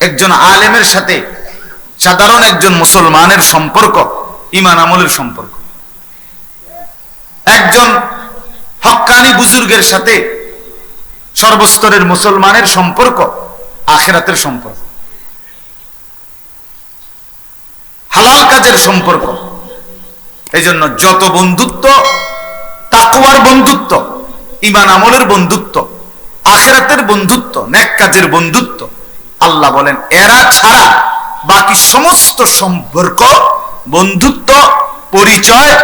একজন আলেমের সাথে সাধারণ একজন মুসলমানের সম্পর্ক, ইমান আমলের সম্পর্ক। একজন হক্কানি বুজুর্গের সাথে সর্বস্তরের মুসলমানের সম্পর্ক, আখেরাতের সম্পর্ক। হালাল কাজের সম্পর্ক। এই জন্য যত বন্ধুত্ব তাকুয়ার বন্ধুত্ব, ইমান আমলের বন্ধুত্ব, আখেরাতের বন্ধুত্ব, ন্যাক কাজের বন্ধুত্ব আল্লাহ বলেন, এরা ছাড়া বাকি সমস্ত সম্পর্ক, বন্ধুত্ব, পরিচয়,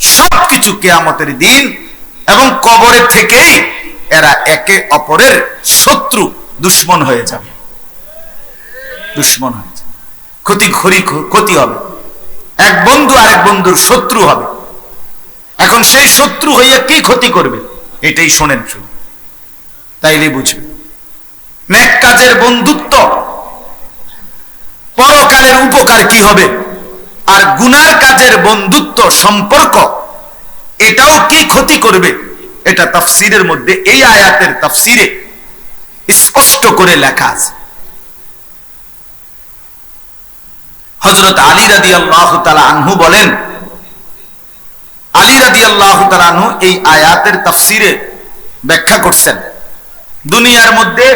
সবকিছু কেয়ামতের দিন এবং কবরে থেকেই এরা একে অপরের শত্রু, দুশ্মন হয়ে যাবে। দুশ্মন হয়ে যাবে। ক্ষতি খরি, ক্ষতি হবে। এক বন্ধু আরেক বন্ধুর শত্রু হবে। এখন সেই শত্রু হইয়া কি ক্ষতি করবে? এটাই শোনেন শুধু তাইলে বুঝবে নেক কাজের বন্ধুত্ব। পরকালের উপকার কি হবে? আর গুনার কাজের বন্ধুত্ব সম্পর্ক, এটাও কি ক্ষতি করবে? এটা তাফসিরের মধ্যে, এই আয়াতের তাফসিরে স্পষ্ট করে লেখা আছে। হজরত আলী রাদি আল্লাহ আনহু বলেন, আলী রাদি আল্লাহ আনহু এই আয়াতের তাফসিরে ব্যাখ্যা করছেন। দুনিয়ার মধ্যে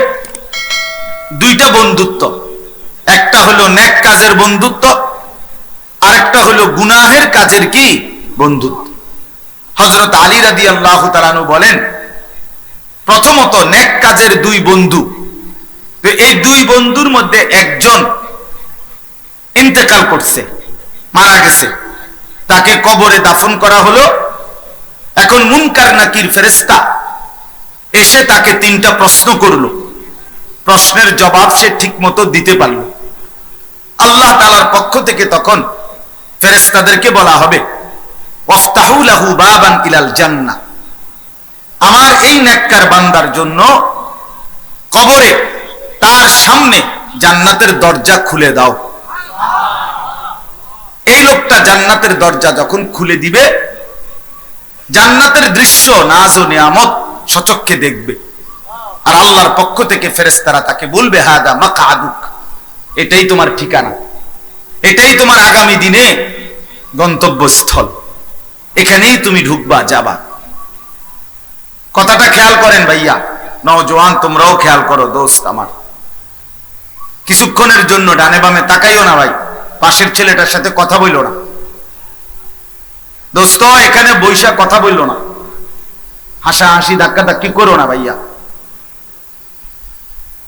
দুইটা বন্ধুত্ব। একটা হলো নেক কাজের বন্ধুত্ব আর একটা হলো গুনাহের কাজের কি? বন্ধুত্ব। হজরত আলী রাদি আল্লাহ তালানু বলেন, প্রথমত নেক কাজের দুই বন্ধু। তো এই দুই বন্ধুর মধ্যে একজন ইন্তেকাল করছে, মারা গেছে। তাকে কবরে দাফন করা হলো। এখন মুনকার নাকির ফেরেস্তা এসে তাকে তিনটা প্রশ্ন করল। প্রশ্নের জবাব সে ঠিক মতো দিতে পারল আল্লাহ তালার পক্ষ থেকে তখন ফেরেস্তাদেরকে বলা হবে ওয়াফতাহুলাহু বাবান ইলাল জান্নাহ। আমার এই নেককার বান্দার জন্য কবরে তার সামনে জান্নাতের দরজা খুলে দাও। এই লোকটা জান্নাতের দরজা যখন খুলে দিবে, জান্নাতের দৃশ্য নাজ ও নিয়ামত সচক্ষে দেখবে। আর আল্লাহর পক্ষ থেকে ফেরেস্তারা তাকে বলবে, হাদা মাকা আদুক এটাই তোমার ঠিকানা। এটাই তোমার আগামী দিনে গন্তব্যস্থল। এখানেই তুমি ঢুকবা, যাবা। কথাটা খেয়াল করেন ভাইয়া। নওজোয়ান তোমরাও খেয়াল করো, দোস্ত আমার। কিছুক্ষণের জন্য ডানে বামে তাকাইও না ভাই। পাশের ছেলেটার সাথে কথা বইল না। দোস্ত, এখানে বৈশা কথা বইল না। হাসা হাসি ধাক্কা ধাক্কি করো না ভাইয়া।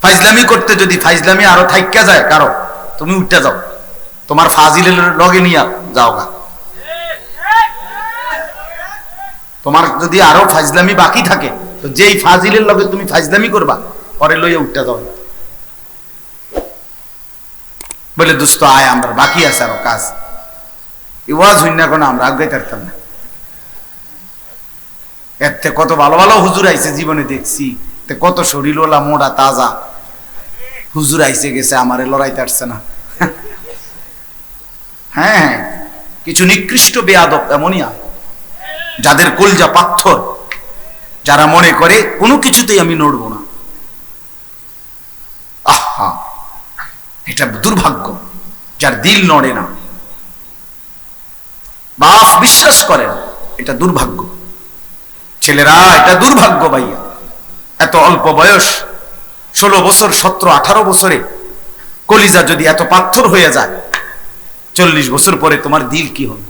ফাইজলামি করতে যদি ফাইজলামি আরও থাইকা যায়, কারও, তুমি উঠতে যাও। তোমার ফাজিলের লগে নিয়ে যাও গা তোমার যদি আরও ফাইজলামি বাকি থাকে, তো যেই ফাজিলের লগে তুমি ফাইজলামি করবা, পরে লইয়া উঠতে যাও। বলে দুস্থ আয়, আমরা বাকি আছে আরও কাজ। ইওয়াজ হইন না কোনো, আমরা আগে থাকতাম না। এর কত ভালো ভালো হুজুর আইছে, জীবনে দেখছি। তে কত শরীরওয়ালা মোড়া তাজা। হুজুর আইসে গেছে, আমারে লড়াইতে আসছে না। হ্যাঁ হ্যাঁ কিছু নিকৃষ্ট বেয়াদব এমনই যাদের কলজা পাথর, যারা মনে করে কোনো কিছুতেই আমি নড়ব না। আহা, এটা দুর্ভাগ্য, যার দিল নড়ে না। বাপ বিশ্বাস করেন, এটা দুর্ভাগ্য। ছেলেরা, এটা দুর্ভাগ্য ভাইয়া। এত অল্প বয়স, ষোলো বছর, সতেরো, আঠারো বছরে কলিজা যদি এত পাথর হয়ে যায়, চল্লিশ বছর পরে তোমার দিল কি হবে?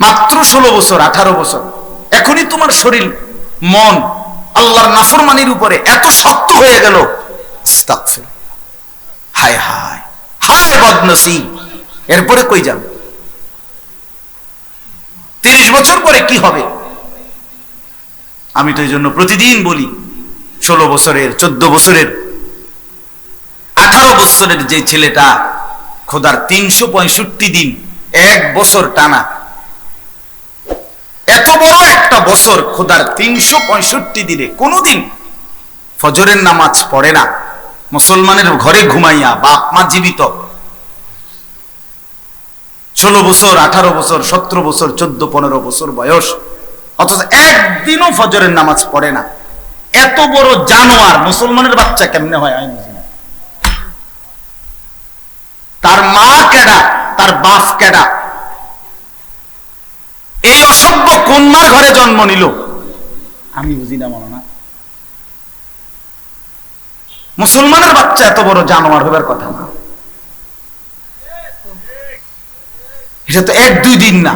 মাত্র ষোলো বছর, আঠারো বছর, এখনই তোমার শরীর, মন, আল্লাহর নাফরমানির উপরে এত শক্ত হয়ে গেল হায় হায় হায় বদনসি এরপরে কই যাবে? তিরিশ বছর পরে কি হবে? আমি তো এই জন্য প্রতিদিন বলি, ষোলো বছরের, চোদ্দ বছরের, আঠারো বছরের যে ছেলেটা, খোদার তিনশো পঁয়ষট্টি দিন, এক বছর টানা। এত বড় একটা বছর খোদার তিনশো পঁয়ষট্টি দিনে, কোনোদিন ফজরের নামাজ পড়ে না, মুসলমানের ঘরে ঘুমাইয়া বাপ মা জীবিত। ষোলো বছর, আঠারো বছর, সতেরো বছর, চোদ্দ, পনেরো বছর বয়স। অথচ একদিনও ফজরের নামাজ পড়ে না। এত বড় জানোয়ার মুসলমানের বাচ্চা কেমনে হয় আমি বুঝি না। তার মা কেডা, তার বাপ কেডা? এই অসভ্য কন্যার ঘরে জন্ম নিল। আমি বুঝি না মনে না মুসলমানের বাচ্চা এত বড় জানোয়ার হবার কথা না। এটা তো এক দুই দিন না।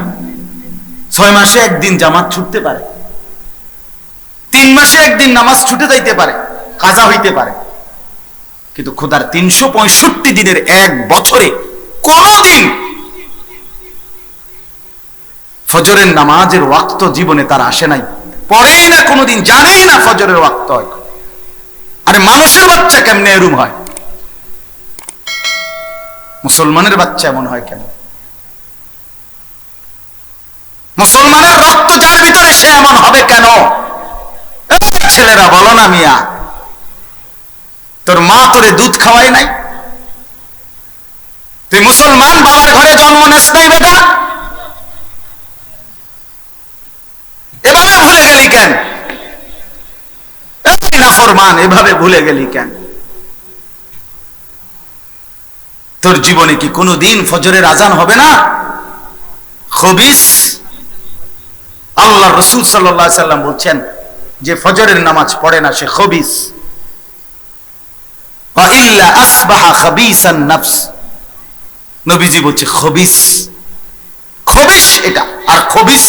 ছয় মাসে একদিন জামাত ছুটতে পারে। তিন মাসে একদিন নামাজ ছুটে যাইতে পারে, কাজা হইতে পারে। কিন্তু খোদার তিনশো পঁয়ষট্টি দিনের এক বছরে কোনদিন ফজরের নামাজের ওয়াক্ত জীবনে তার আসে নাই। পড়েই না কোনোদিন, জানেই না ফজরের ওয়াক্ত হয়। আরে মানুষের বাচ্চা কেমনে এরুম হয়? মুসলমানের বাচ্চা এমন হয় কেন? মুসলমানের রক্ত যার ভিতরে সে এমন হবে কেন? ছেলেরা বলো না মিয়া, তোর মা তোরে দুধ খাওয়াই নাই? তুই মুসলমান, বাবার ঘরে জন্ম নেস নাই বেটা? এভাবে ভুলে গেলি কেন? এই নাফরমান এভাবে ভুলে গেলি কেন? তোর জীবনে কি কোনো দিন ফজরের আজান হবে না? খবিস আল্লাহ রসুল সাল্লাম বলছেন যে ফজরের নামাজ পড়ে না সে খবিস। নবীজি বলছে, খবিস। খবিস এটা, আর খবিস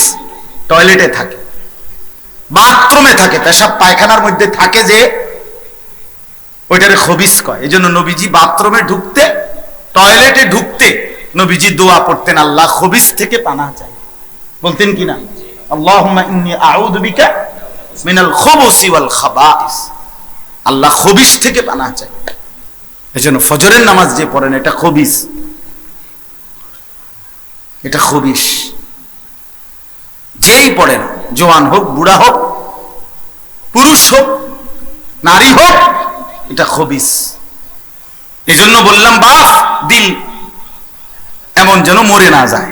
টয়লেটে থাকে, বাথরুমে থাকে, পেশাব পায়খানার মধ্যে থাকে যে ওইটারে খবিস কয়। এই জন্য নবীজি বাথরুমে ঢুকতে, টয়লেটে ঢুকতে নবীজি দোয়া পড়তেন, আল্লাহ খবিস থেকে পানা চাই। বলতেন কি না আল্লাহ খবিস থেকে পানা চাই। এজন্য ফজরের নামাজ যে পড়েন, এটা খবিস এটা খবিস যেই পড়ে না জোয়ান হোক, বুড়া হোক, পুরুষ হোক, নারী হোক, এটা খবিস এজন্য বললাম বাপ দিল এমন যেন মরে না যায়।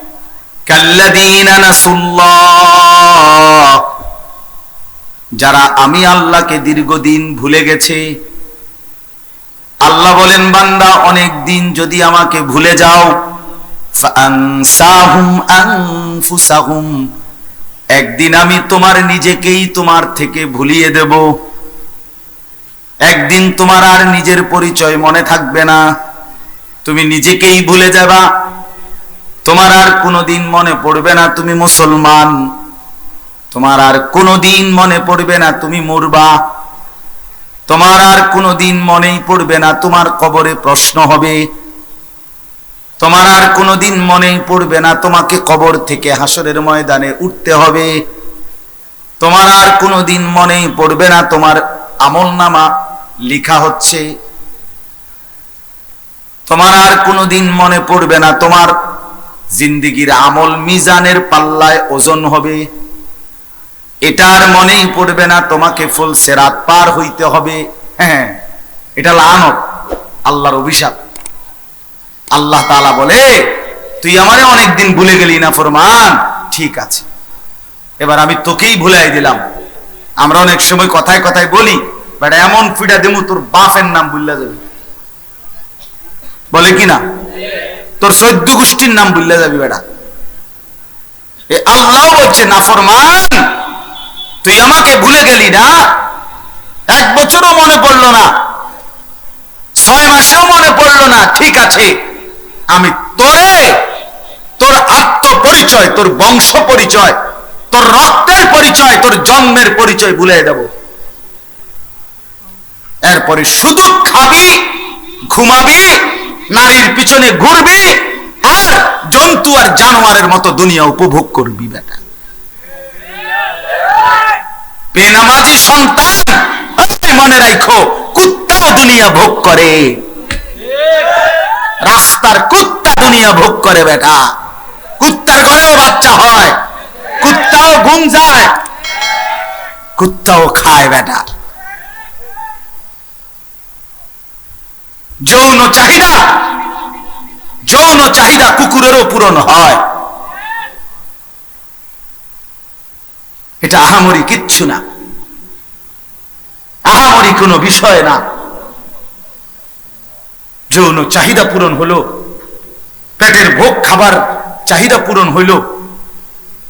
যারা আমি আল্লাহকে দীর্ঘদিন ভুলে গেছে, আল্লাহ বলেন, বান্দা, অনেক দিন যদি আমাকে ভুলে যাও একদিন আমি তোমার নিজেকেই তোমার থেকে ভুলিয়ে দেব। একদিন তোমার আর নিজের পরিচয় মনে থাকবে না। তুমি নিজেকেই ভুলে যাবা। তোমার আর কোনোদিন মনে পড়বে না তুমি মুসলমান। তোমার আর কোনোদিন মনে পড়বে না তুমি মরবা। তোমার আর কোনোদিন মনেই পড়বে না তোমার কবরে প্রশ্ন হবে। তোমার আর কোনোদিন মনেই পড়বে না তোমাকে কবর থেকে হাসরের ময়দানে উঠতে হবে। তোমার আর কোনোদিন মনেই পড়বে না তোমার আমল নামা লিখা হচ্ছে। তোমার আর কোনোদিন মনে পড়বে না তোমার জিন্দিগির আমল মিজানের পাল্লায় ওজন হবে। এটার মনেই পড়বে না, তোমাকে ফুল সেরাত পার হইতে হবে। হ্যাঁ এটা লানত, আল্লাহর অভিশাপ। আল্লাহ তালা বলে, তুই আমারে অনেকদিন ভুলে গেলি না ফরমান? ঠিক আছে। এবার আমি তোকেই ভুলাই দিলাম। আমরা অনেক সময় কথায় কথায় বলি, বেটা এমন ফিডা দেবো তোর বাপের নাম ভুললা যাবে। বলে কি না? তোর সদ্য গোষ্ঠীর নাম ভুললা যাবি বেটা। এ আল্লাহ বলছে নাফরমান তুই আমাকে ভুলে গেলি না। এক বছরও মনে পড়ল না, ছয় মাসেও মনে পড়ল না, ঠিক আছে, আমি তোরে তোর আত্মপরিচয়, তোর বংশ পরিচয়, তোর রক্তের পরিচয়, তোর জন্মের পরিচয় ভুলে দেব এরপরে শুধু খাবি, ঘুমাবি নারীর পিছনে ঘুরবি আর জন্তু আর জানোয়ারের মতো দুনিয়া উপভোগ করবি, বেটা। বেনামাজি সন্তান মনে রাখো কুত্তাও দুনিয়া ভোগ করে। রাস্তার কুত্তা দুনিয়া ভোগ করে, বেটা। কুত্তার ঘরেও বাচ্চা হয়, কুত্তাও ঘুম যায়, কুত্তাও খায়, বেটা। যৌন চাহিদা। যৌন চাহিদা কুকুরেরও পূরণ হয়। এটা আহামরি কিচ্ছু না। আহামরি কোনো বিষয় না। যৌন চাহিদা পূরণ হলো, পেটের ভোগ খাবার চাহিদা পূরণ হইল,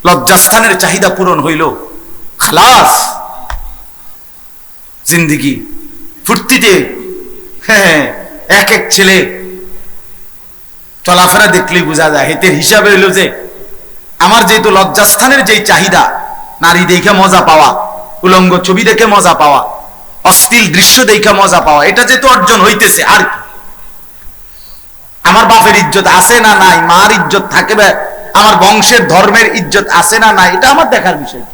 লজ্জাস্থানের চাহিদা পূরণ হইল, খালাস, জিন্দিগি, ফুর্তিতে হ্যাঁ এক এক ছেলে চলাফেরা দেখলেই বোঝা যায়, হেতের হিসাবে হইল যে আমার যেহেতু লজ্জাস্থানের যেই চাহিদা, নারী দেখে মজা পাওয়া, উলঙ্গ ছবি দেখে মজা পাওয়া, অশ্লীল দৃশ্য দেখে মজা পাওয়া, এটা যেহেতু অর্জন হইতেছে, আর কি? আমার বাপের ইজ্জত আছে না নাই, মার ইজ্জত থাকবে আমার বংশের ধর্মের ইজ্জত আছে না নাই, এটা আমার দেখার বিষয়।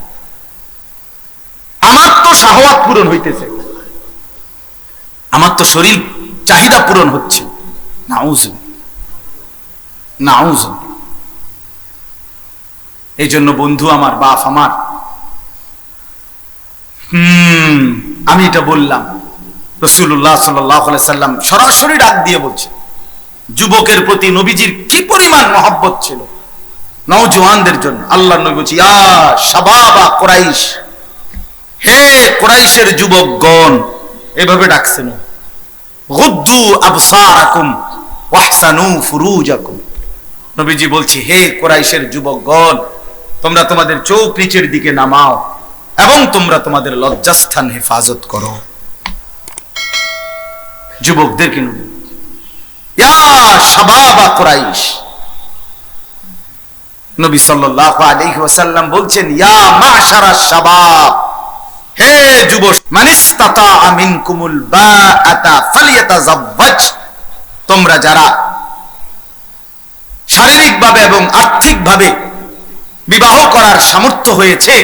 আমার তো শাহওয়াত পূরণ হইতেছে। আমার তো শরীর চাহিদা পূরণ হচ্ছে। এই জন্য বন্ধু আমার, বাপ আমার আমি এটা বললাম। রসুল্লাহ সাল্লাম সরাসরি ডাক দিয়ে বলছে, যুবকের প্রতি নবীজির কি পরিমাণ মহব্বত ছিল? নওজোয়ানদের জন্য। আল্লাহ নবী বলছি, ইয়া কোরাইশ। হে কোরাইশের যুবকগণ, এভাবে ডাকছেন নবীজি বলছি, হে কোরাইশের যুবকগণ, তোমরা তোমাদের নিচের দিকে নামাও এবং তোমরা তোমাদের লজ্জাস্থান হেফাজত করো। ইয়া শাবাবা নবী সাল্লাল্লাহু বলছেন, ইয়া মাশারা শাবাব। হে যুব মানিস্তাতা মিনকুমুল বাআতা ফালিয়াতাযাওয়াজ তোমরা যারা শারীরিকভাবে এবং আর্থিকভাবে বিবাহ করার সামর্থ্য হয়েছে,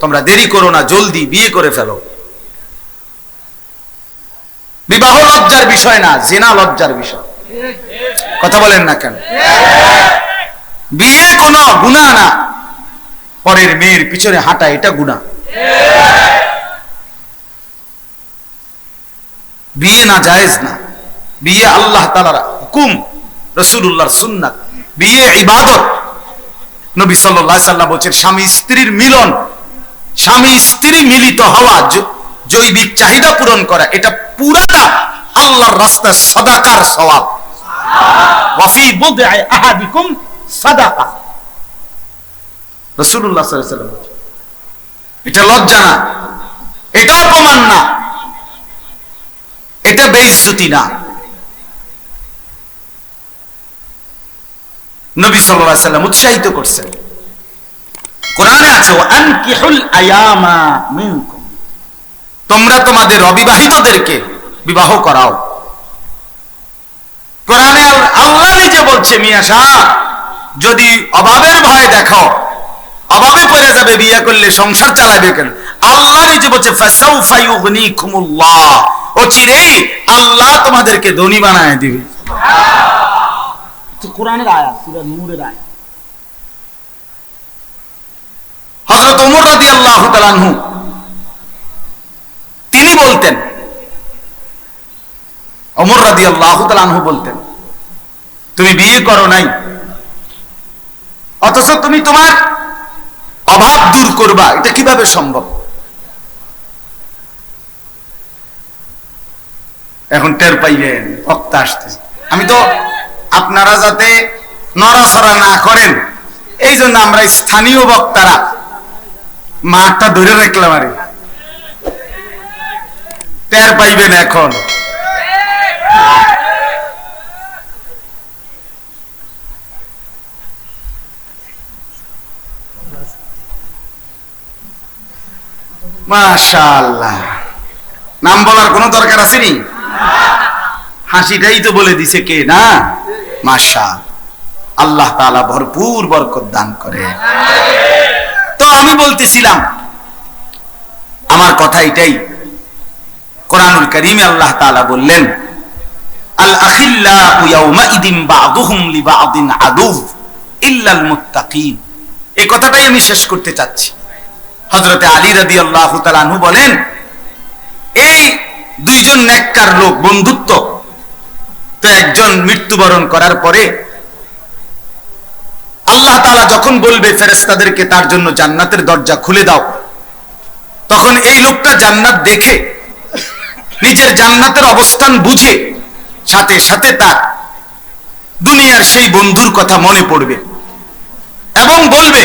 তোমরা দেরি করো না, জলদি বিয়ে করে ফেলো। বিবাহ লজ্জার বিষয় না, জেনা লজ্জার বিষয়। কথা বলেন না কেন? বিয়ে কোনো গুণা না। পরের মেয়ের পিছনে হাঁটা এটা গুণা বিয়ে না, জায়েজ না। বিয়ে আল্লাহ তালার হুকুম রসুল্লাহর সুন্নাত। বিয়ে ইবাদত। নবী সাল্লাহ সাল্লাম বলছেন, স্বামী স্ত্রীর মিলন, স্বামী স্ত্রী মিলিত হওয়া জৈবিক চাহিদা পূরণ করা, এটা পুরাটা আল্লাহর রাস্তা সদাকার সওয়াব ওয়াফি বুদআ আহাদিকুম সাদাকা। রাসূলুল্লাহ সাল্লাল্লাহু আলাইহি এটা লজ্জা না এটা অপমান না। এটা বেইজ্জতি না। নবী সাল্লাল্লাহু আলাইহি ওয়াসাল্লাম উৎসাহিত করছেন। কোরআনে আছে আনকিহুল আয়ামা মিনকুম। তোমরা তোমাদের অবিবাহিতদেরকে বিবাহ করাও। কোরআনে আল্লাহ নিজে বলছে, মিয়া শাহ, যদি অভাবের ভয় দেখো, অভাবে পড়ে যাবে, বিয়ে করলে সংসার চালাবে কেন? আল্লাহ নিজে বলছে, ফাসাউফা ইউগনিকুমুল্লাহ। ও চিরেই আল্লাহ তোমাদেরকে ধনী বানায় দিবে। কোরআনের আয়াত সূরা নূরের আয়াত। হযরত ওমর রাদিয়াল্লাহু তাআলা আনহু তিনি বলতেন অমর রাদি আল্লাহ আনহু বলতেন তুমি বিয়ে করো নাই অথচ তুমি তোমার অভাব দূর করবা এটা কীভাবে সম্ভব? এখন টের পাইবেন বক্তা আসতেছে। আমি তো আপনারা যাতে নড়াচড়া না করেন এই জন্য আমরা স্থানীয় বক্তারা মাঠটা ধরে রাখলাম আরে। টের পাইবেন এখন। মাশাআল্লাহ। নাম বলার কোনো দরকার আছে নি? হাসিটাই তো বলে দিছে কে? না? মাশা আল্লাহ তাআলা ভরপুর বরকত দান করে। তো আমি বলতেছিলাম, আমার কথা এটাই। কোরআনুল করিমে আল্লাহ তাআলা বললেন কথাটাই আমি শেষ করতে চাচ্ছি। হযরতে আলী রাদিয়াল্লাহু তাআলা আনহু বলেন, এই দুইজন লোক, বন্ধুত্ব তো একজন মৃত্যুবরণ করার পরে আল্লাহ তাআলা যখন বলবে, ফেরেশতাদেরকে তার জন্য জান্নাতের দরজা খুলে দাও, তখন এই লোকটা জান্নাত দেখে, নিজের জান্নাতের অবস্থান বুঝে, সাথে সাথে তার দুনিয়ার সেই বন্ধুর কথা মনে পড়বে এবং বলবে,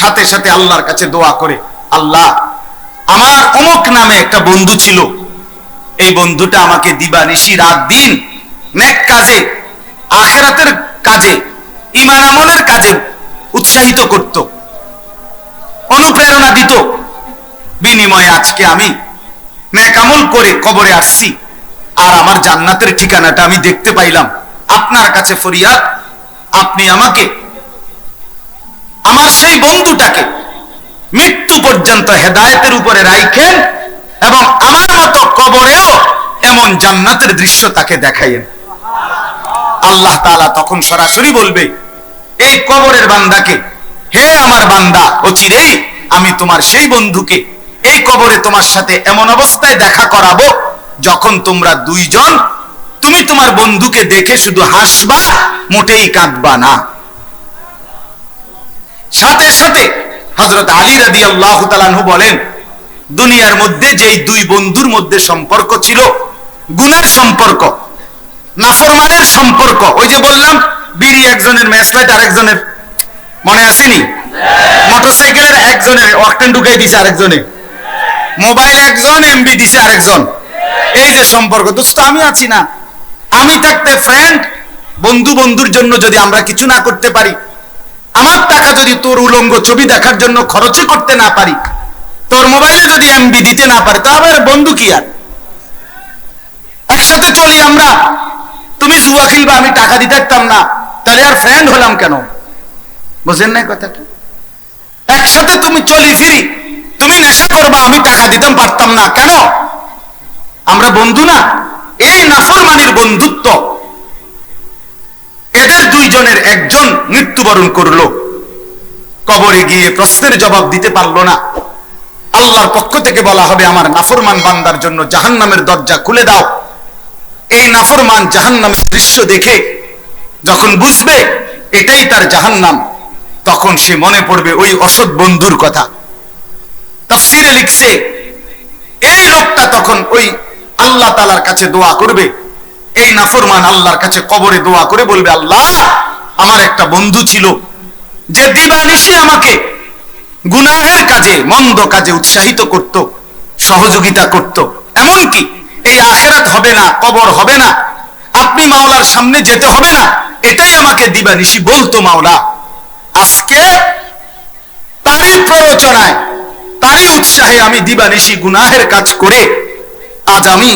সাথে সাথে আল্লাহর কাছে দোয়া করে, আল্লাহ, আমার অমক নামে একটা বন্ধু ছিল, এই বন্ধুটা আমাকে দিবা নিশি রাত দিন নেক কাজে, আখেরাতের কাজে ইমান আমলের কাজে উৎসাহিত করত। অনুপ্রেরণা দিত। বিনিময়ে আজকে আমি নেক আমল করে কবরে আসছি। আর আমার জান্নাতের ঠিকানাটা আমি দেখতে পাইলাম। আপনার কাছে ফরিয়াদ, আপনি আমাকে, আমার সেই বন্ধুটাকে মৃত্যু পর্যন্ত হেদায়েতের উপরে রাইখেন এবং আমার মতো কবরেও এমন জান্নাতের দৃশ্য তাকে দেখাইয়েন। আল্লাহ তাআলা তখন সরাসরি বলবে, এই কবরের বান্দাকে, হে আমার বান্দা অচিরেই আমি তোমার সেই বন্ধুকে এই কবরে তোমার সাথে এমন অবস্থায় দেখা করাবো যখন তোমরা দুইজন, তুমি তোমার বন্ধুকে দেখে শুধু হাসবা মোটেই কাঁদবা না। সাথে সাথে হজরত আলী রাদি আল্লাহ বলেন, দুনিয়ার মধ্যে যেই দুই বন্ধুর মধ্যে সম্পর্ক ছিল, গুণের সম্পর্ক নাফরমানের সম্পর্ক। ওই যে বললাম, বিড়ি একজনের ম্যাচলাইট আরেকজনের মনে আসেনি? মোটরসাইকেলের একজনের অকটেন ঢুকাই দিছে আরেকজনে। মোবাইল একজন এমবি দিছে আরেকজন। এই যে সম্পর্ক। দোস্ত, আমি আছি না। আমি থাকতে ফ্রেন্ড বন্ধু বন্ধুর জন্য যদি আমরা কিছু না করতে পারি, আমার টাকা যদি তোর উলঙ্গ ছবি দেখার জন্য খরচই করতে না পারি, তোর মোবাইলে যদি এমবি দিতে না পারে তো আমার বন্ধু কি আর? একসাথে চলি আমরা। তুমি জুয়া খেলবা আমি টাকা দিতে পারতাম না, তাহলে আর ফ্রেন্ড হলাম কেন? বুঝেন না কথাটা? একসাথে তুমি চলি ফিরি, তুমি নেশা করবা, আমি টাকা দিতাম পারতাম না, কেন? আমরা বন্ধু না? এই নাফরমানির বন্ধুত্ব। এদের দুইজনের একজন মৃত্যুবরণ করল, কবরে গিয়ে প্রশ্নের জবাব দিতে পারল না। আল্লাহর পক্ষ থেকে বলা হবে, আমার নাফরমান বান্দার জন্য জাহান্নামের দরজা খুলে দাও। এই নাফরমান জাহান্নামের দৃশ্য দেখে যখন বুঝবে এটাই তার জাহান্নাম, তখন সে মনে পড়বে ওই অসৎ বন্ধুর কথা। তাফসিরে লিখছে, এই লোকটা তখন ওই আল্লাহ তালার কাছে দোয়া করবে। এই নাফরমান আল্লাহর কাছে কবরে দোয়া করে বলবে, আল্লাহ, আমার একটা বন্ধু ছিল যে দিবানিশি আমাকে গুনাহের কাজে, মন্দ কাজে উৎসাহিত করত, সহযোগিতা করত। এমনকি এই আখেরাত হবে না, কবর হবে না। আপনি মাওলার সামনে যেতে হবে না। এটাই আমাকে দিবানিশি বলতো মাওলা। আজকে তারই প্ররোচনায়, তারই উৎসাহে আমি দিবানিশি গুনাহের কাজ করে আজ আমি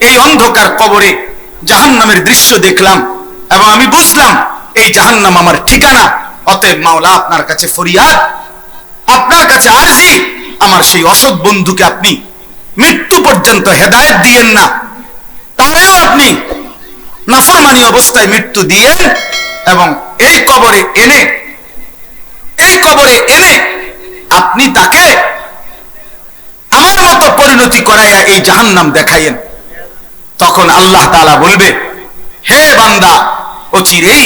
এই অন্ধকার কবরে জাহান্নামের দৃশ্য দেখলাম এবং আমি বুঝলাম, এই জাহান্নাম আমার ঠিকানা। অতএব মাওলা, আপনার কাছে ফরিয়াদ, আপনার কাছে আরজি, আমার সেই অসৎ বন্ধুকে আপনি মৃত্যু পর্যন্ত হেদায়েত দিয়েন না। তারেও আপনি নাফরমানি অবস্থায় মৃত্যু দিয়েন এবং এই কবরে এনে, এই কবরে এনে আপনি তাকে আমার মতো পরিণতি করাইয়া এই জাহান্নাম দেখাইয়েন। তখন আল্লাহ তাআলা বলবে, হে বান্দা অচিরেই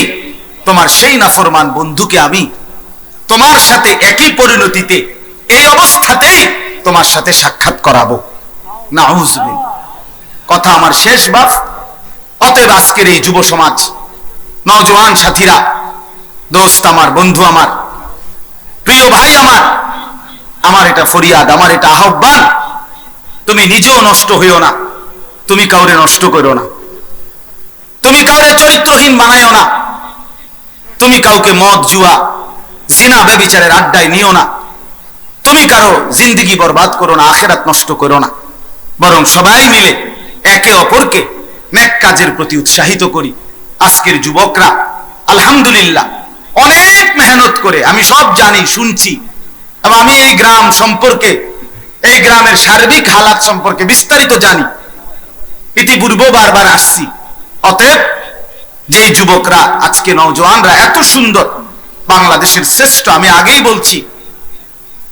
তোমার সেই নাফরমান বন্ধুকে আমি তোমার সাথে একই পরিণতিতে এই অবস্থাতেই তোমার সাথে সাক্ষাৎ করাবো। না কথা আমার শেষ বাপ। অতএব আজকের এই যুব সমাজ নজওয়ান সাথীরা, দোস্ত আমার, বন্ধু আমার, প্রিয় ভাই আমার আমার এটা ফরিয়াদ, আমার এটা আহ্বান, তুমি নিজেও নষ্ট হইও না, তুমি কাউরে নষ্ট করো না, তুমি কাউরে চরিত্রহীন বানাইও না, তুমি কাউকে মদ, জুয়া, জিনা বেবিচারের আড্ডায় নিও না, তুমি কারও জিন্দিগি বরবাদ করো না, আখেরাত নষ্ট করো না। বরং সবাই মিলে একে অপরকে নেক কাজের প্রতি উৎসাহিত করি। আজকের যুবকরা, আলহামদুলিল্লাহ, অনেক মেহনত করে, আমি সব জানি, শুনছি। এবং আমি এই গ্রাম সম্পর্কে, এই গ্রামের সার্বিক হালাত সম্পর্কে বিস্তারিত জানি। ইতিপূর্বে বারবার আসছি। অতএব, যেই যুবকরা, আজকে নওজওয়ানরা এত সুন্দর, বাংলাদেশের শ্রেষ্ঠ, আমি আগেই বলছি,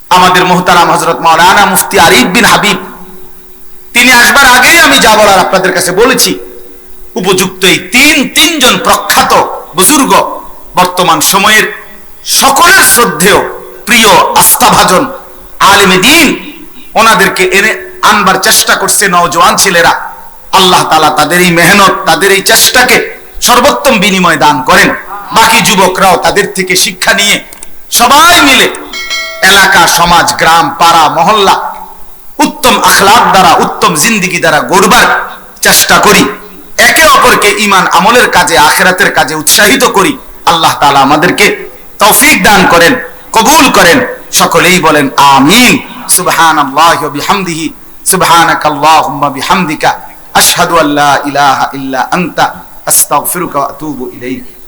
আমাদের মোহতারাম হজরত মৌলানা মুফতি আরিফ বিন হাবিব তিনি আসবার আগেই আমি যা বলার আপনাদের কাছে বলেছি। উপযুক্ত এই তিন, তিনজন প্রখ্যাত বুজুর্গ বর্তমান সময়ের সকলের শ্রদ্ধেয়, প্রিয় আস্থাভাজন আলেমে দিন, ওনাদেরকে এনে আনবার চেষ্টা করছে নওজোয়ান ছেলেরা। আল্লাহ তালা তাদের এই মেহনত, তাদের এই চেষ্টাকে সর্বোত্তম বিনিময় দান করেন। বাকি যুবকরাও তাদের থেকে শিক্ষা নিয়ে সবাই মিলে এলাকা, সমাজ, গ্রাম, পাড়া, মহল্লা উত্তম আখলাক দ্বারা, উত্তম জিন্দিগি দ্বারা গড়বার চেষ্টা করি, একে অপরকে ইমান আমলের কাজে, আখেরাতের কাজে উৎসাহিত করি। আল্লাহ তাআলা আমাদেরকে তৌফিক দান করেন, কবুল করেন। সকলেই বলেন, আমিন। সুবহানাল্লাহি ওয়া বিহামদিহি, সুবহানাকাল্লাহুম্মা বিহামদিকা, আশহাদু আল্লা ইলাহা ইল্লা আনতা, আস্তাগফিরুকা ওয়া আতুবু ইলাইক।